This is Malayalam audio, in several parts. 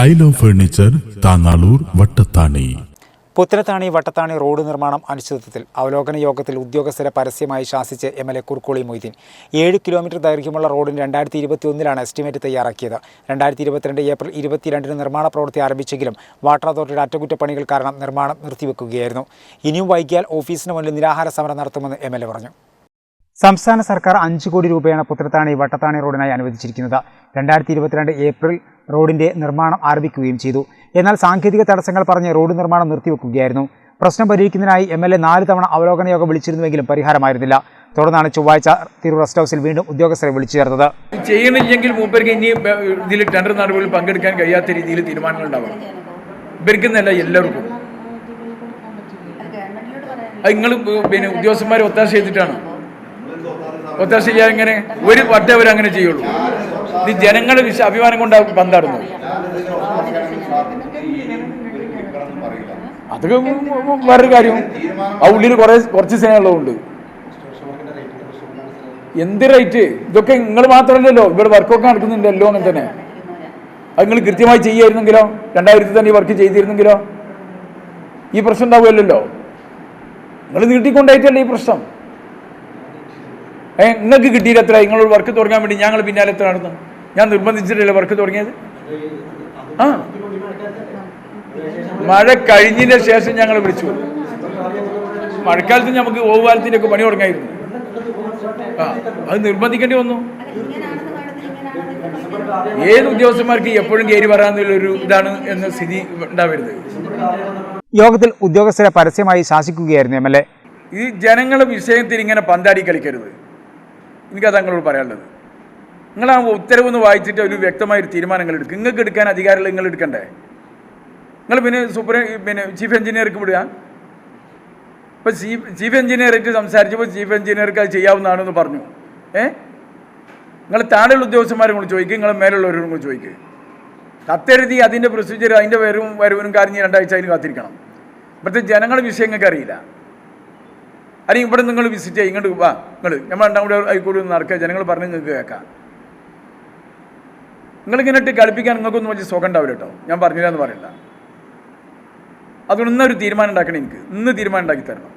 Style furniture Thangalur Vattathani. Puthanathani Vattathani road നിർമ്മാണം അനിശ്ചിതത്വത്തിൽ. അവലോകന യോഗത്തിൽ ഉദ്യോഗസ്ഥരെ പരസ്യമായി ശാസിച്ച് M L A Kurukkoli Moideen. ഏഴ് കിലോമീറ്റർ ദൈർഘ്യമുള്ള റോഡിന് രണ്ടായിരത്തി ഇരുപത്തി ഒന്നിലാണ് എസ്റ്റിമേറ്റ് തയ്യാറാക്കിയത്. രണ്ടായിരത്തി ഇരുപത്തിരണ്ട് ഏപ്രിൽ ഇരുപത്തിരണ്ടിന് നിർമ്മാണ പ്രവൃത്തി ആരംഭിച്ചെങ്കിലും വാട്ടർ അതോറിറ്റിയുടെ അറ്റകുറ്റപ്പണികൾ കാരണം നിർമ്മാണം നിർത്തിവെക്കുകയായിരുന്നു. ഇനിയും വൈകിയാൽ ഓഫീസിന് മുന്നിൽ നിരാഹാര സമരം നടത്തുമെന്ന് എം എൽ എ പറഞ്ഞു. സംസ്ഥാന സർക്കാർ അഞ്ച് കോടി രൂപയാണ് പുത്രത്താണി വട്ടത്താണി റോഡിനായി അനുവദിച്ചിരിക്കുന്നത്. രണ്ടായിരത്തി ഇരുപത്തിരണ്ട് ഏപ്രിൽ റോഡിന്റെ നിർമ്മാണം ആരംഭിക്കുകയും ചെയ്തു. എന്നാൽ സാങ്കേതിക തടസ്സങ്ങൾ പറഞ്ഞ് റോഡ് നിർമ്മാണം നിർത്തിവെക്കുകയായിരുന്നു. പ്രശ്നം പരിഹരിക്കുന്നതിനായി എം എൽ എ നാല് തവണ അവലോകന യോഗം വിളിച്ചിരുന്നുവെങ്കിലും പരിഹാരമായിരുന്നില്ല. തുടർന്നാണ് ചൊവ്വാഴ്ച തിരു റെസ്റ്റ് ഹൗസിൽ വീണ്ടും ഉദ്യോഗസ്ഥരെ വിളിച്ചു ചേർത്തത് ചെയ്യണില്ലെങ്കിൽ മൂപ്പർക്ക് ഇനി ഇതിൽ ടെൻഡർ നടപടികളിൽ പങ്കെടുക്കാൻ കഴിയാത്ത രീതിയിൽ തീരുമാനങ്ങൾ ഉണ്ടാവണം. ഇവർക്കെന്നല്ല എല്ലാവർക്കും. നിങ്ങൾ പിന്നെ ഉദ്യോഗസ്ഥന്മാരെ ഒത്താശ ചെയ്തിട്ടാണ്. ഒത്താശ ചെയ്യാൻ ഇങ്ങനെ ഒരു വട്ടേ അവരങ്ങനെ ചെയ്യുള്ളൂ. ഇത് ജനങ്ങളുടെ വിശ്വ അഭിമാനം കൊണ്ട് പന്താടുന്നു അതൊക്കെ വേറൊരു കാര്യം. ആ ഉള്ളിൽ കുറെ കുറച്ച് സ്നേഹമുള്ളതുണ്ട്. എന്ത് റേറ്റ്? ഇതൊക്കെ നിങ്ങൾ മാത്രമല്ലല്ലോ ഇവിടെ വർക്കൊക്കെ നടക്കുന്നുണ്ടല്ലോ അങ്ങനെ തന്നെ. അത് നിങ്ങൾ കൃത്യമായി ചെയ്യായിരുന്നെങ്കിലോ? രണ്ടായിരത്തി തന്നെ വർക്ക് ചെയ്തിരുന്നെങ്കിലോ? ഈ പ്രശ്നം ഉണ്ടാവുമല്ലോ നിങ്ങൾ നീട്ടിക്കൊണ്ടായിട്ടല്ലേ ഈ പ്രശ്നം? ഏ നിങ്ങൾക്ക് കിട്ടിയില്ല എത്ര? നിങ്ങൾ വർക്ക് തുടങ്ങാൻ വേണ്ടി ഞങ്ങൾ പിന്നാലെ എത്ര നടന്നു? ഞാൻ നിർബന്ധിച്ചിട്ടില്ല വർക്ക് തുടങ്ങിയത്. ആ. മഴ കഴിഞ്ഞതിന് ശേഷം ഞങ്ങൾ വിളിച്ചു. മഴക്കാലത്ത് നമുക്ക് ഓവുകാലത്തിന്റെ ഒക്കെ പണി തുടങ്ങായിരുന്നു. ആ അത് നിർബന്ധിക്കേണ്ടി വന്നു. ഏത് ഉദ്യോഗസ്ഥന്മാർക്ക് എപ്പോഴും കയറി ഒരു ഇതാണ് എന്ന സ്ഥിതി ഉണ്ടാവരുത്. യോഗത്തിൽ ഉദ്യോഗസ്ഥരെ പരസ്യമായി ശാസിക്കുകയായിരുന്നു എം എൽ എ. ഈ ജനങ്ങളുടെ വിഷയത്തിൽ ഇങ്ങനെ പന്താടി കളിക്കരുത്. എനിക്കത് താങ്കളോട് പറയാനുള്ളത്. നിങ്ങൾ ആ ഉത്തരവൊന്ന് വായിച്ചിട്ട് ഒരു വ്യക്തമായൊരു തീരുമാനങ്ങൾ എടുക്കും. നിങ്ങൾക്ക് എടുക്കാൻ അധികാരമുള്ള നിങ്ങൾ എടുക്കണ്ടേ? നിങ്ങൾ പിന്നെ സൂപ്പർ പിന്നെ ചീഫ് എഞ്ചിനീയർക്ക് വിടുക. ഇപ്പം ചീഫ് ചീഫ് എഞ്ചിനീയറായിട്ട് സംസാരിച്ചപ്പോൾ ചീഫ് എഞ്ചിനീയർക്ക് അത് ചെയ്യാവുന്നതാണെന്ന് പറഞ്ഞു. ഏ? നിങ്ങൾ താഴെയുള്ള ഉദ്യോഗസ്ഥന്മാരും കൂടി ചോദിക്കുക നിങ്ങൾ മേലുള്ളവരോടും കൂടി ചോദിക്കുക കത്തെഴുതി അതിന്റെ പ്രൊസീജിയർ അതിന്റെ വരവും വരവിനും കാര്യം രണ്ടാഴ്ച അതിന് കാത്തിരിക്കണം. ഇപ്പോഴത്തെ ജനങ്ങളുടെ വിഷയം നിങ്ങൾക്ക് അറിയില്ല. അല്ലെങ്കിൽ ഇവിടെ നിങ്ങൾ വിസിറ്റ് ചെയ്യുക ഇങ്ങോട്ട് വാ നിങ്ങൾ നമ്മൾ രണ്ടാം കൂടെ ഒന്ന് നടക്കുക. ജനങ്ങൾ പറഞ്ഞ് നിങ്ങൾക്ക് കേൾക്കാം. നിങ്ങളിങ്ങനെ ഇട്ട് കളിപ്പിക്കാൻ നിങ്ങൾക്കൊന്നും വലിയ സുഖം ഉണ്ടാവില്ല കേട്ടോ. ഞാൻ പറഞ്ഞില്ല എന്ന് പറയില്ല അതുകൊണ്ട് ഇന്നൊരു തീരുമാനം ഉണ്ടാക്കണം എനിക്ക്. ഇന്ന് തീരുമാനം ഉണ്ടാക്കി തരണം.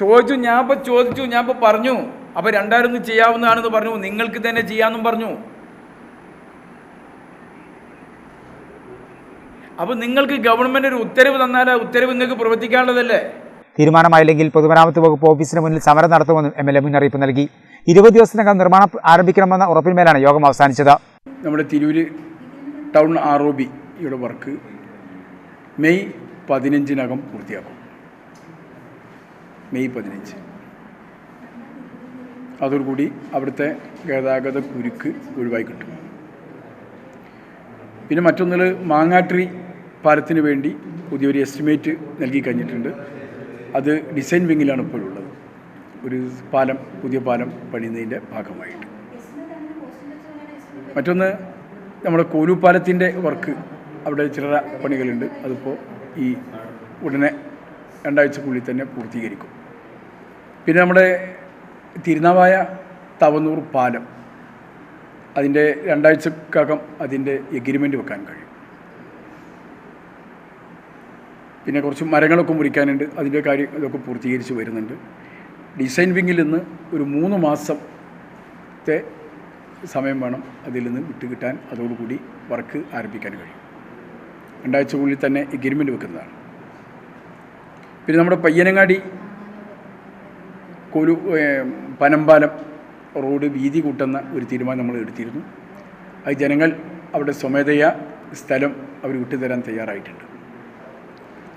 ചോദിച്ചു ഞാൻ ഇപ്പോൾ ചോദിച്ചു ഞാൻ ഇപ്പോൾ പറഞ്ഞു. അപ്പോൾ രണ്ടായിരം ഒന്നും ചെയ്യാവുന്നതാണെന്ന് പറഞ്ഞു. നിങ്ങൾക്ക് തന്നെ ചെയ്യാമെന്നും പറഞ്ഞു. അപ്പോൾ നിങ്ങൾക്ക് ഗവൺമെന്റ് ഒരു ഉത്തരവ് തന്നാൽ ആ ഉത്തരവ് നിങ്ങൾക്ക് പ്രവർത്തിക്കാനുള്ളതല്ലേ? തീരുമാനമായില്ലെങ്കിൽ പൊതുമരാമത്ത് വകുപ്പ് ഓഫീസിന് മുന്നിൽ സമരം നടത്തുമെന്നും എം എൽ എ മുന്നറിയിപ്പ് നൽകി. ഇരുപത് ദിവസത്തിനകം നിർമ്മാണം ആരംഭിക്കണമെന്ന ഉറപ്പിന്മേലാണ് യോഗം അവസാനിച്ചത്. നമ്മുടെ തിരൂര് ടൗൺ ആർ ഒ ബിയുടെ വർക്ക് മെയ് പതിനഞ്ചിനകം പൂർത്തിയാക്കും. മെയ് പതിനഞ്ച്. അതോടുകൂടി അവിടുത്തെ ഗതാഗത കുരുക്ക് ഒഴിവായി കിട്ടും. പിന്നെ മറ്റൊന്നിൽ മാങ്ങാട്രി പാലത്തിന് വേണ്ടി പുതിയൊരു എസ്റ്റിമേറ്റ് നൽകി കഴിഞ്ഞിട്ടുണ്ട്. അത് ഡിസൈൻ വിങ്ങിലാണ് ഇപ്പോഴുള്ളത്. ഒരു പാലം പുതിയ പാലം പണിയുന്നതിന്റെ ഭാഗമായിട്ട്. മറ്റൊന്ന് നമ്മുടെ കോലൂപ്പാലത്തിന്റെ വർക്ക് അവിടെ ചിലര പണികളുണ്ട്. അതിപ്പോൾ ഈ ഉടനെ രണ്ടാഴ്ചക്കുള്ളിൽ തന്നെ പൂർത്തീകരിക്കും. പിന്നെ നമ്മുടെ തിരുനാവായ തവന്നൂർ പാലം. അതിന്റെ രണ്ടാഴ്ചക്കകം അതിന്റെ എഗ്രിമെന്റ് വെക്കാൻ കഴിയും. പിന്നെ കുറച്ച് മരങ്ങളൊക്കെ മുറിക്കാനുണ്ട്. അതിന്റെ കാര്യം ഇതൊക്കെ പൂർത്തീകരിച്ച് വരുന്നുണ്ട്. ഡിസൈൻ വിങ്ങിൽ നിന്ന് ഒരു മൂന്ന് മാസത്തെ സമയം വേണം അതിൽ നിന്ന് വിട്ടുകിട്ടാൻ. അതോടുകൂടി വർക്ക് ആരംഭിക്കാൻ കഴിയും. രണ്ടാഴ്ചക്കുള്ളിൽ തന്നെ എഗ്രിമെന്റ് വെക്കുന്നതാണ്. പിന്നെ നമ്മുടെ പയ്യനങ്ങാടി കൊലു പനമ്പാലം റോഡ് വീതി കൂട്ടുന്ന ഒരു തീരുമാനം നമ്മൾ എടുത്തിരുന്നു. അത് ജനങ്ങൾ അവിടെ സ്വമേധയാ സ്ഥലം അവർ വിട്ടുതരാൻ തയ്യാറായിട്ടുണ്ട്.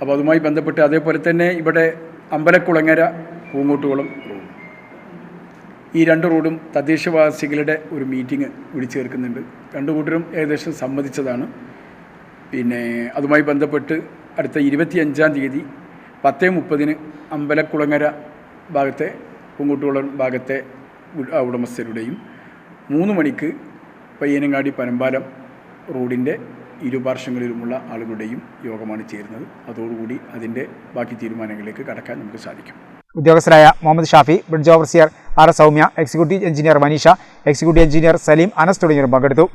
അപ്പോൾ അതുമായി ബന്ധപ്പെട്ട് അതേപോലെ തന്നെ ഇവിടെ അമ്പലക്കുളങ്ങര പൂങ്ങോട്ടുകുളം റോഡ് ഈ രണ്ട് റോഡും തദ്ദേശവാസികളുടെ ഒരു മീറ്റിംഗ് വിളിച്ചു ചേർക്കുന്നുണ്ട്. രണ്ടു കൂട്ടരും ഏകദേശം സമ്മതിച്ചതാണ്. പിന്നെ അതുമായി ബന്ധപ്പെട്ട് അടുത്ത ഇരുപത്തിയഞ്ചാം തീയതി പത്ത് മുപ്പതിന് അമ്പലക്കുളങ്ങര ഭാഗത്തെ പൂങ്കൂട്ടുകുളം ഭാഗത്തെ ഉടമസ്ഥരുടെയും മൂന്ന് മണിക്ക് പയ്യനങ്ങാടി പനമ്പാലം റോഡിന്റെ ഇരുപാർശ്വങ്ങളിലുമുള്ള ആളുകളുടെയും യോഗമാണ് ചേരുന്നത്. അതോടുകൂടി അതിന്റെ ബാക്കി തീരുമാനങ്ങളിലേക്ക് കടക്കാൻ നമുക്ക് സാധിക്കും. ഉദ്യോഗസ്ഥരായ Muhammad Shafi bridge overseer R Saumya executive engineer Manisha executive engineer Saleem Anas തുടങ്ങിയവർ പങ്കെടുത്തു.